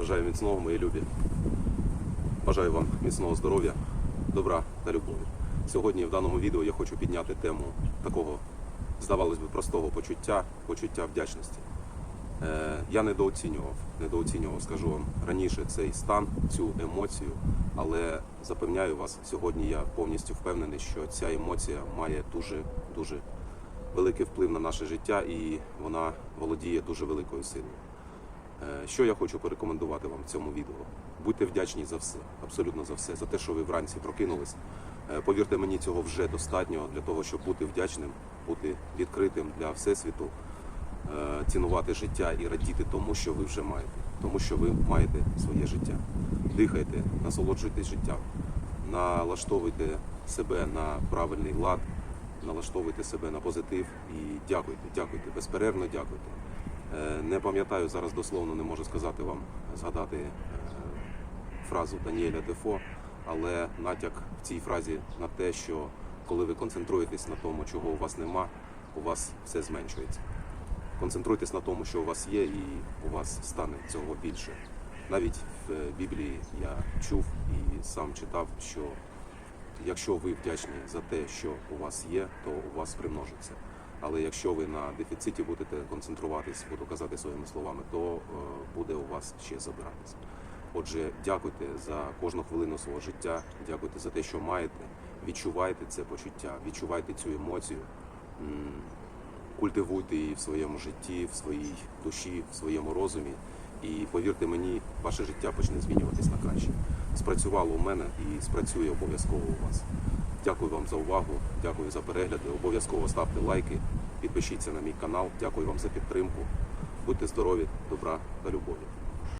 Бажаю міцного, мої любі. Бажаю вам міцного здоров'я, добра та любові. Сьогодні в даному відео я хочу підняти тему такого, здавалось би, простого почуття, почуття вдячності. Е, я недооцінював, недооцінював, скажу вам раніше цей стан, цю емоцію, але запевняю вас, сьогодні я повністю впевнений, що ця емоція має дуже дуже великий вплив на наше життя і вона володіє дуже великою силою. Е, Що я хочу порекомендувати вам в цьому відео? Будьте вдячні за все, абсолютно за все, за те, що ви вранці прокинулись. Е, Повірте мені, цього вже достатньо для того, щоб бути вдячним, бути відкритим для всесвіту, е, цінувати життя і радіти тому, що ви вже маєте, тому що ви маєте своє життя. Дихайте, насолоджуйтесь життям, налаштовуйте себе на правильний лад, налаштовуйте себе на позитив і дякуйте, дякуйте, безперервно дякуйте. Е, Не пам'ятаю зараз дословно, не можу сказати вам, згадати е, фразу Даніеля Дефо, але натяк в цій фразі на те, що коли ви концентруєтесь на тому, чого у вас нема, у вас все зменшується. Концентруйтесь на тому, що у вас є, і у вас стане цього більше. Навіть в е, Біблії я чув і сам читав, що якщо ви вдячні за те, що у вас є, то у вас примножиться. Але якщо ви на дефіциті будете концентруватись, буду казати своїми словами, то е, буде у вас ще забиратися. Отже, дякуйте за кожну хвилину свого життя, дякуйте за те, що маєте. Відчувайте це почуття, відчувайте цю емоцію, культивуйте її в своєму житті, в своїй душі, в своєму розумі. І повірте мені, ваше життя почне змінюватись на краще. Спрацювало у мене і спрацює обов'язково у вас. Дякую вам за увагу, дякую за перегляди. Обов'язково ставте лайки, підпишіться на мій канал. Дякую вам за підтримку. Будьте здорові, добра та любові.